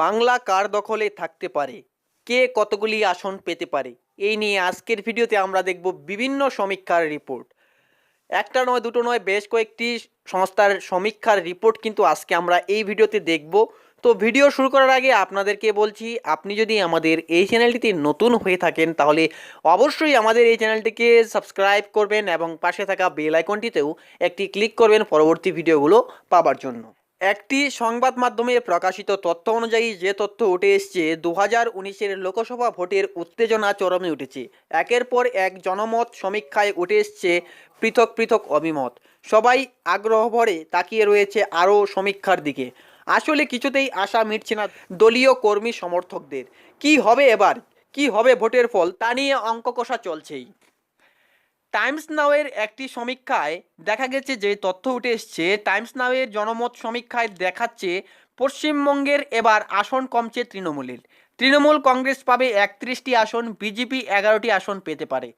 বাংলা কার দখলে থাকতে পারে? কে কতগুলি আসন পেতে পারে? এই নিয়ে আজকের ভিডিওতে আমরা দেখব বিভিন্ন সমীক্ষার রিপোর্ট। একটা নয়, দুটো নয়, বেশ কয়েকটি সংস্থার সমীক্ষার রিপোর্ট কিন্তু আজকে আমরা এই ভিডিওতে দেখব। তো ভিডিও শুরু করার আগে আপনাদেরকে বলছি, আপনি যদি আমাদের এই চ্যানেলটিতে নতুন হয়ে থাকেন, তাহলে অবশ্যই আমাদের এই চ্যানেলটিকে সাবস্ক্রাইব করবেন এবং পাশে থাকা বেল আইকনটিতেও একটি ক্লিক করবেন পরবর্তী ভিডিওগুলো পাবার জন্য। একটি সংবাদ মাধ্যমে প্রকাশিত তথ্য অনুযায়ী যে তথ্য উঠে এসছে দু হাজার উনিশের লোকসভা ভোটের উত্তেজনা চরমে উঠেছে। একের পর এক জনমত সমীক্ষায় উঠে এসছে পৃথক পৃথক অভিমত। সবাই আগ্রহ ভরে তাকিয়ে রয়েছে আরও সমীক্ষার দিকে। আসলে কিছুতেই আশা মিটছে না দলীয় কর্মী সমর্থকদের। কি হবে এবার? কি হবে ভোটের ফল? তা নিয়ে অঙ্ক কষা চলছেই। টাইমস নাওয়ের একটি সমীক্ষায় দেখা গেছে যে তথ্য উঠে এসছে টাইমস নাওয়ের জনমত সমীক্ষায় দেখাচ্ছে পশ্চিমবঙ্গের এবার আসন কমছে তৃণমূলের। তৃণমূল কংগ্রেস পাবে একত্রিশটি আসন বিজেপি এগারোটি আসন পেতে পারে।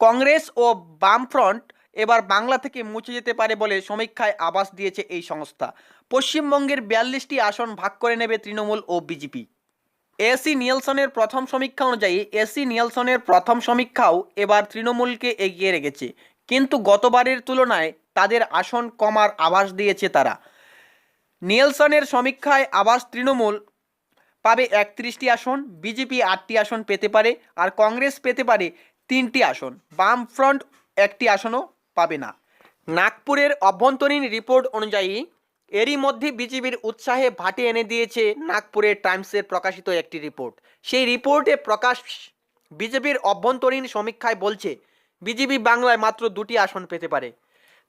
কংগ্রেস ও বামফ্রন্ট এবার বাংলা থেকে মুছে যেতে পারে বলে সমীক্ষায় আবাস দিয়েছে এই সংস্থা। পশ্চিমবঙ্গের বিয়াল্লিশটি আসন ভাগ করে নেবে তৃণমূল ও বিজেপি এসি নিয়েলসনের প্রথম সমীক্ষা অনুযায়ী এসি নিয়েলসনের প্রথম সমীক্ষাও এবার তৃণমূলকে এগিয়ে রেখেছে। কিন্তু গতবারের তুলনায় তাদের আসন কমার আভাস দিয়েছে তারা। নিয়েলসনের সমীক্ষায় আবাস তৃণমূল পাবে একত্রিশটি আসন, বিজেপি আটটি আসন পেতে পারে আর কংগ্রেস পেতে পারে তিনটি আসন। বামফ্রন্ট একটি আসনও পাবে না। নাগপুরের অভ্যন্তরীণ রিপোর্ট অনুযায়ী এরই মধ্যে বিজেপির উৎসাহে ভাটি এনে দিয়েছে নাগপুরের টাইমসের প্রকাশিত একটি রিপোর্ট। সেই রিপোর্টে প্রকাশ বিজেপির অভ্যন্তরীণ সমীক্ষায় বলছে বিজেপি বাংলায় মাত্র দুটি আসন পেতে পারে।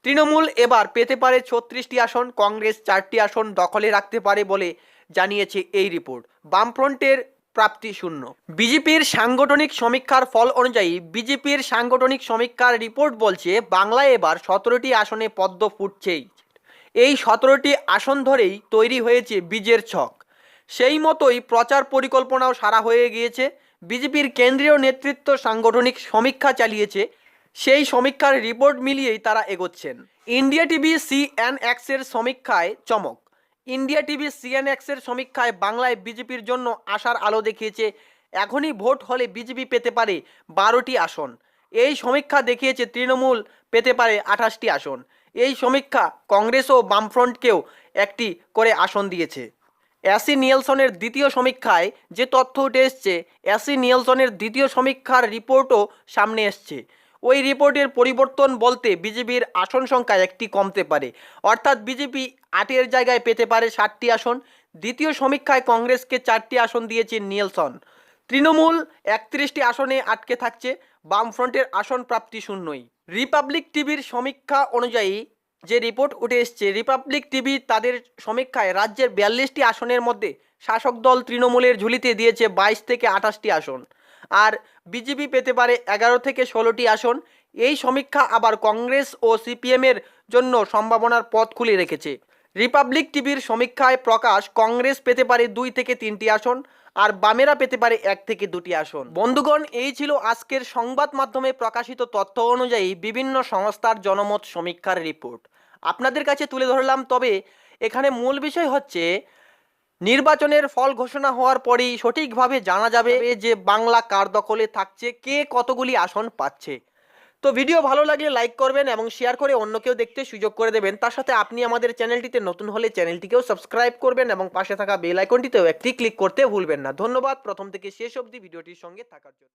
তৃণমূল এবার পেতে পারে ছত্রিশটি আসন, কংগ্রেস চারটি আসন দখলে রাখতে পারে বলে জানিয়েছে এই রিপোর্ট। বামফ্রন্টের প্রাপ্তি শূন্য। বিজেপির সাংগঠনিক সমীক্ষার ফল অনুযায়ী বিজেপির সাংগঠনিক সমীক্ষার রিপোর্ট বলছে, বাংলায় এবার সতেরোটি আসনে পদ্ম ফুটছেই। এই সতেরোটি আসন ধরেই তৈরি হয়েছে বীজের ছক। সেই মতোই প্রচার পরিকল্পনাও সারা হয়ে গিয়েছে। বিজেপির কেন্দ্রীয় নেতৃত্ব সাংগঠনিক সমীক্ষা চালিয়েছে। সেই সমীক্ষার রিপোর্ট মিলিয়েই তারা এগোচ্ছেন। ইন্ডিয়া টিভি সিএন এক্সের সমীক্ষায় চমক। ইন্ডিয়া টিভি সিএন এক্সের সমীক্ষায় বাংলায় বিজেপির জন্য আশার আলো দেখিয়েছে। এখনই ভোট হলে বিজেপি পেতে পারে বারোটি আসন। এই সমীক্ষা দেখিয়েছে তৃণমূল, পেতে পারে আঠাশটি আসন। এই সমীক্ষা কংগ্রেস ও বামফ্রন্টকেও একটি করে আসন দিয়েছে। অ্যাসি নিয়েলসনের দ্বিতীয় সমীক্ষায় যে তথ্য উঠে এসছে, অ্যাসি নিয়েলসনের দ্বিতীয় সমীক্ষার রিপোর্টও সামনে এসছে। ওই রিপোর্টের পরিবর্তন বলতে বিজেপির আসন সংখ্যা একটি কমতে পারে। অর্থাৎ বিজেপি আটের জায়গায় পেতে পারে ষাটটি আসন। দ্বিতীয় সমীক্ষায় কংগ্রেসকে চারটি আসন দিয়েছে নিয়েলসন। তৃণমূল একত্রিশটি আসনে আটকে থাকছে, বামফ্রন্টের আসন প্রাপ্তি শূন্যই। রিপাবলিক টিভির সমীক্ষা অনুযায়ী যে রিপোর্ট উঠে এসছে রিপাবলিক টিভি তাদের সমীক্ষায় রাজ্যের বিয়াল্লিশটি আসনের মধ্যে শাসক দল তৃণমূলের ঝুলিতে দিয়েছে বাইশ থেকে আঠাশটি আসন। আর বিজেপি পেতে পারে এগারো থেকে ষোলোটি আসন। এই সমীক্ষা আবার কংগ্রেস ও সিপিএমের জন্য সম্ভাবনার পথ খুলে রেখেছে। রিপাবলিক টিভির সমীক্ষায় প্রকাশ কংগ্রেস পেতে পারে দুই থেকে তিনটি আসন আর বামেরা পেতে পারে এক থেকে দুটি আসন। বন্ধুগণ, এই ছিল আজকের সংবাদ মাধ্যমে প্রকাশিত তথ্য অনুযায়ী বিভিন্ন সংস্থার জনমত সমীক্ষার রিপোর্ট। আপনাদের কাছে তুলে ধরলাম, তবে এখানে মূল বিষয় হচ্ছে, নির্বাচনের ফল ঘোষণা হওয়ার পরেই সঠিকভাবে জানা যাবে যে বাংলা কার দখলে থাকছে, কে কতগুলি আসন পাচ্ছে। তো ভিডিও ভালো লাগলে লাইক করবেন এবং শেয়ার করে অন্য কেউ দেখতে সুযোগ করে দেবেন। তার সাথে আপনি আমাদের চ্যানেলটিতে নতুন হলে চ্যানেলটিকেও সাবস্ক্রাইব করবেন এবং পাশে থাকা বেল আইকনটিতেও একটি ক্লিক করতে ভুলবেন না। ধন্যবাদ। প্রথম থেকে শেষ অবধি ভিডিওটির সঙ্গে থাকার জন্য।